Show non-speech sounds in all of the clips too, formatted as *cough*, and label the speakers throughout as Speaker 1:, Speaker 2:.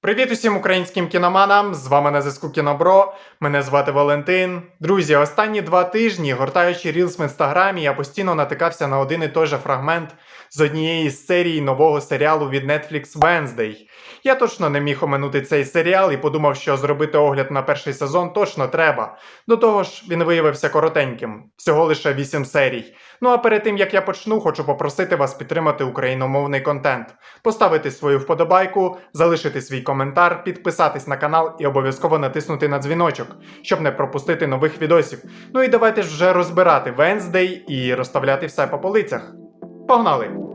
Speaker 1: Привіт усім українським кіноманам! З вами на зв'язку Кінобро. Мене звати Валентин. Друзі, останні два тижні, гортаючи Reels в інстаграмі, я постійно натикався на один і той же фрагмент з однієї з серій нового серіалу від Netflix Wednesday. Я точно не міг оминути цей серіал і подумав, що зробити огляд на перший сезон точно треба. До того ж, він виявився коротеньким, всього лише 8 серій. Ну а перед тим як я почну, хочу попросити вас підтримати україномовний контент, поставити свою вподобайку, залишити свій коментар, підписатись на канал і обов'язково натиснути на дзвіночок, щоб не пропустити нових відосів. Ну і давайте ж вже розбирати Венздей і розставляти все по полицях. Погнали!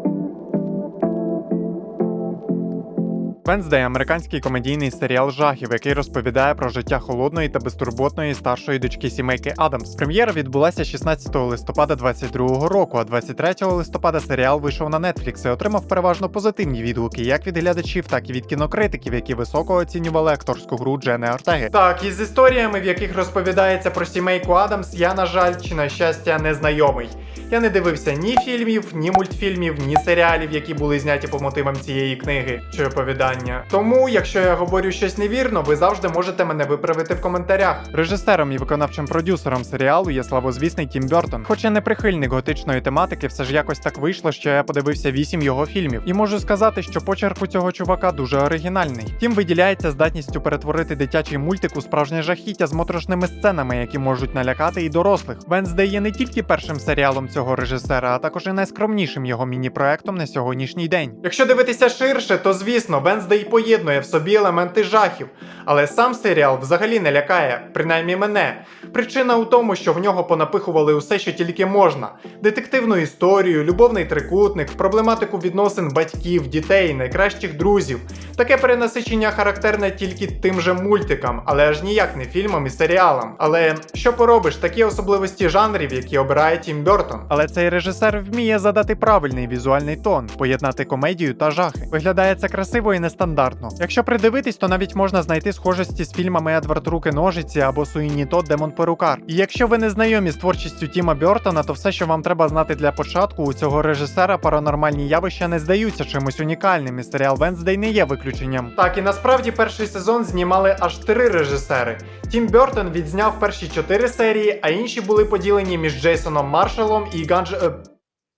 Speaker 1: Wednesday – американський комедійний серіал жахів, який розповідає про життя холодної та безтурботної старшої дочки сімейки Адамс. Прем'єра відбулася 16 листопада 2022 року, а 23 листопада серіал вийшов на Netflix і отримав переважно позитивні відгуки як від глядачів, так і від кінокритиків, які високо оцінювали акторську гру Джени Ортеги. Так, із історіями, в яких розповідається про сімейку Адамс, я, на жаль, чи на щастя, не знайомий. Я не дивився ні фільмів, ні мультфільмів, ні серіалів, які були зняті по мотивам цієї книги чи оповідання. Тому, якщо я говорю щось невірно, ви завжди можете мене виправити в коментарях. Режисером і виконавчим продюсером серіалу є славозвісний Тім Бертон. Хоча не прихильник готичної тематики, все ж якось так вийшло, що я подивився вісім його фільмів. І можу сказати, що почерк у цього чувака дуже оригінальний. Тім виділяється здатністю перетворити дитячий мультик у справжнє жахіття з моторошними сценами, які можуть налякати і дорослих. Венздей є не тільки першим серіалом цього режисера, а також і найскромнішим його міні-проектом на сьогоднішній день. Якщо дивитися ширше, то звісно, Венздей поєднує в собі елементи жахів, але сам серіал взагалі не лякає, принаймні мене. Причина у тому, що в нього понапихували усе, що тільки можна: детективну історію, любовний трикутник, проблематику відносин батьків, дітей, найкращих друзів. Таке перенасичення характерне тільки тим же мультикам, але аж ніяк не фільмам і серіалам. Але що поробиш, такі особливості жанрів, які обирає Тім Бертон. Але цей режисер вміє задати правильний візуальний тон, поєднати комедію та жахи. Виглядає це красиво і нестандартно. Якщо придивитись, то навіть можна знайти схожості з фільмами Едвард Руки Ножиці або Суїні Тод Демон Перукар. І якщо ви не знайомі з творчістю Тіма Бертона, то все, що вам треба знати для початку, у цього режисера паранормальні явища не здаються чимось унікальним, і серіал Венздей не є виключенням. Так, і насправді перший сезон знімали аж три режисери. Тім Бертон відзняв перші чотири серії, а інші були поділені між Джейсоном Маршалом і Ганджа. е,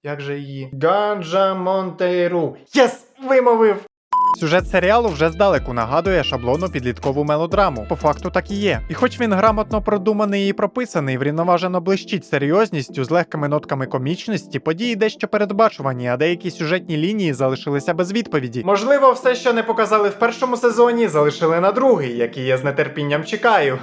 Speaker 1: Як же її? Ганджа Монтейру. Єс! Вимовив! Сюжет серіалу вже здалеку нагадує шаблонну підліткову мелодраму. По факту так і є. І хоч він грамотно продуманий і прописаний, врівноважено блищить серйозністю з легкими нотками комічності, події дещо передбачувані, а деякі сюжетні лінії залишилися без відповіді. Можливо, все, що не показали в першому сезоні, залишили на другий, який я з нетерпінням чекаю.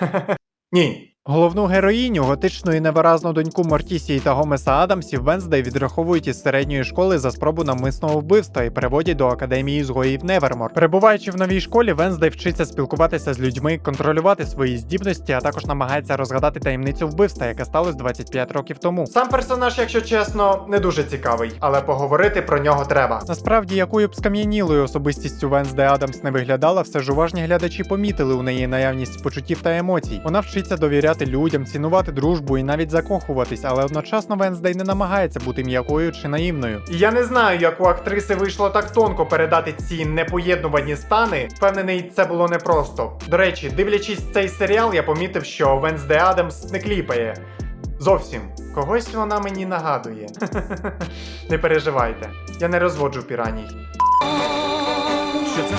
Speaker 1: *laughs* Ні. Головну героїню, готичну і невиразну доньку Мортісії та Гомеса Адамсів Венздей відраховують із середньої школи за спробу навмисного вбивства і переводять до академії згоїв Невермор. Перебуваючи в новій школі, Венздей вчиться спілкуватися з людьми, контролювати свої здібності, а також намагається розгадати таємницю вбивства, яке сталося 25 років тому. Сам персонаж, якщо чесно, не дуже цікавий, але поговорити про нього треба. Насправді, якою б скам'янілою особистістю Венздей Адамс не виглядала, все ж уважні глядачі помітили у неї наявність почуттів та емоцій. Вона вчиться довіряти людям, цінувати дружбу і навіть закохуватись, але одночасно Венздей не намагається бути м'якою чи наївною. І я не знаю, як у актриси вийшло так тонко передати ці непоєднувані стани. Впевнений, це було непросто. До речі, дивлячись цей серіал, я помітив, що Венздей Адамс не кліпає. Зовсім когось вона мені нагадує. *laughs* не переживайте, я не розводжу піраній.
Speaker 2: Що це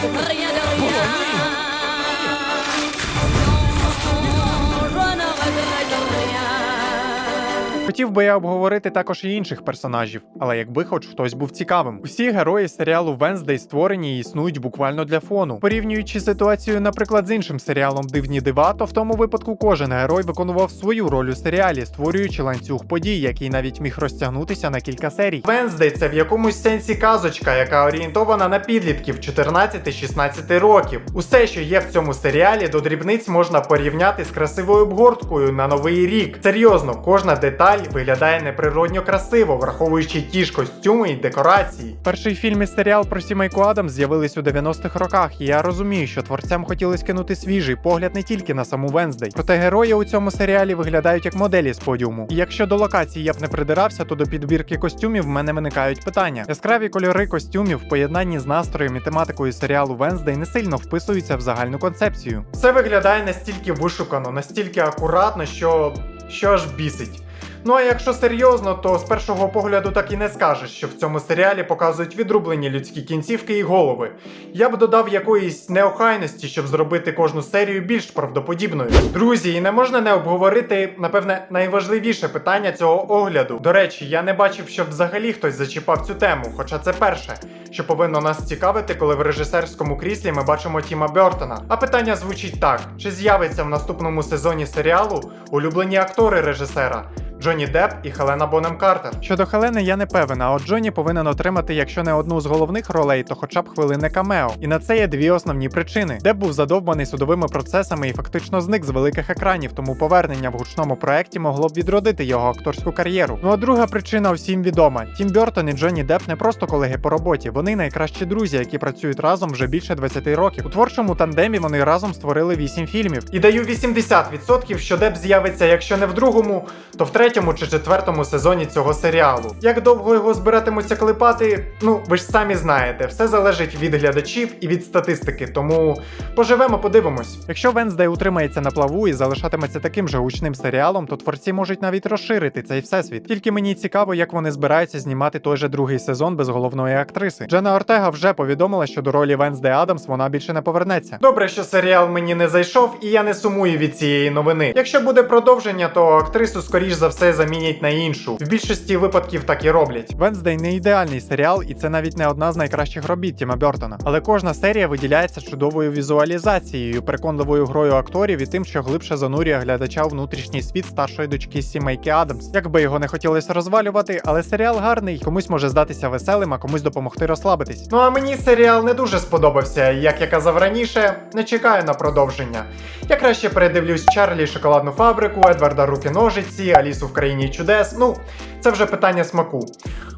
Speaker 1: Хотів би я обговорити також і інших персонажів, але якби хоч хтось був цікавим. Усі герої серіалу Венздей створені і існують буквально для фону. Порівнюючи ситуацію, наприклад, з іншим серіалом Дивні дива, то в тому випадку кожен герой виконував свою роль у серіалі, створюючи ланцюг подій, який навіть міг розтягнутися на кілька серій. Венздей це в якомусь сенсі казочка, яка орієнтована на підлітків 14-16 років. Усе, що є в цьому серіалі, до дрібниць можна порівняти з красивою обгорткою на новий рік. Серйозно, кожна деталь виглядає неприродньо красиво, враховуючи ті ж костюми і декорації. Перший фільм і серіал про сімейку Адамс з'явились у 90-х роках, і я розумію, що творцям хотілося кинути свіжий погляд не тільки на саму Венздей. Проте герої у цьому серіалі виглядають як моделі з подіуму. І якщо до локації я б не придирався, то до підбірки костюмів в мене виникають питання. Яскраві кольори костюмів в поєднанні з настроєм і тематикою серіалу Венздей не сильно вписуються в загальну концепцію. Все виглядає настільки вишукано, настільки акуратно, що. що аж бісить. Ну а якщо серйозно, то з першого погляду так і не скажеш, що в цьому серіалі показують відрублені людські кінцівки і голови. Я б додав якоїсь неохайності, щоб зробити кожну серію більш правдоподібною. Друзі, і не можна не обговорити, напевне, найважливіше питання цього огляду. До речі, я не бачив, щоб взагалі хтось зачіпав цю тему, хоча це перше, що повинно нас цікавити, коли в режисерському кріслі ми бачимо Тіма Бертона. А питання звучить так: чи з'явиться в наступному сезоні серіалу улюблені актори режисера? Джонні Депп і Хелена Бонем Картер. Щодо Хелени, я не певен, а от Джонні повинен отримати, якщо не одну з головних ролей, то хоча б хвилинне камео. І на це є дві основні причини. Депп був задовбаний судовими процесами і фактично зник з великих екранів, тому повернення в гучному проекті могло б відродити його акторську кар'єру. Ну а друга причина всім відома: Тім Бертон і Джонні Депп не просто колеги по роботі, вони найкращі друзі, які працюють разом вже більше 20 років. У творчому тандемі вони разом створили 8 фільмів. І даю 80%, що Депп з'явиться, якщо не в другому, то в третьому чи четвертому сезоні цього серіалу. Як довго його збиратимуться клепати, ну ви ж самі знаєте, все залежить від глядачів і від статистики, тому поживемо, подивимось. Якщо Венздей утримається на плаву і залишатиметься таким же гучним серіалом, то творці можуть навіть розширити цей всесвіт. Тільки мені цікаво, як вони збираються знімати той же другий сезон без головної актриси. Джена Ортега вже повідомила, що до ролі Венсдей Адамс вона більше не повернеться. Добре, що серіал мені не зайшов, і я не сумую від цієї новини. Якщо буде продовження, то актрису скоріш за все замінять на іншу. В більшості випадків так і роблять. Венздей не ідеальний серіал, і це навіть не одна з найкращих робіт Тіма Бертона. Але кожна серія виділяється чудовою візуалізацією, переконливою грою акторів і тим, що глибше занурює глядача у внутрішній світ старшої дочки сімейки Адамс. Як би його не хотілося розвалювати, але серіал гарний, комусь може здатися веселим, а комусь допомогти розслабитись. Ну а мені серіал не дуже сподобався. Як я казав раніше, не чекаю на продовження. Я краще передивлюсь Чарлі шоколадну фабрику, Едварда Руки ножиці, Алісу в країні чудес. Ну, це вже питання смаку.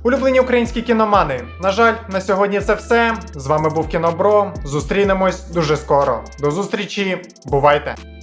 Speaker 1: Улюблені українські кіномани. На жаль, на сьогодні це все. З вами був Кінобро. Зустрінемось дуже скоро. До зустрічі, бувайте!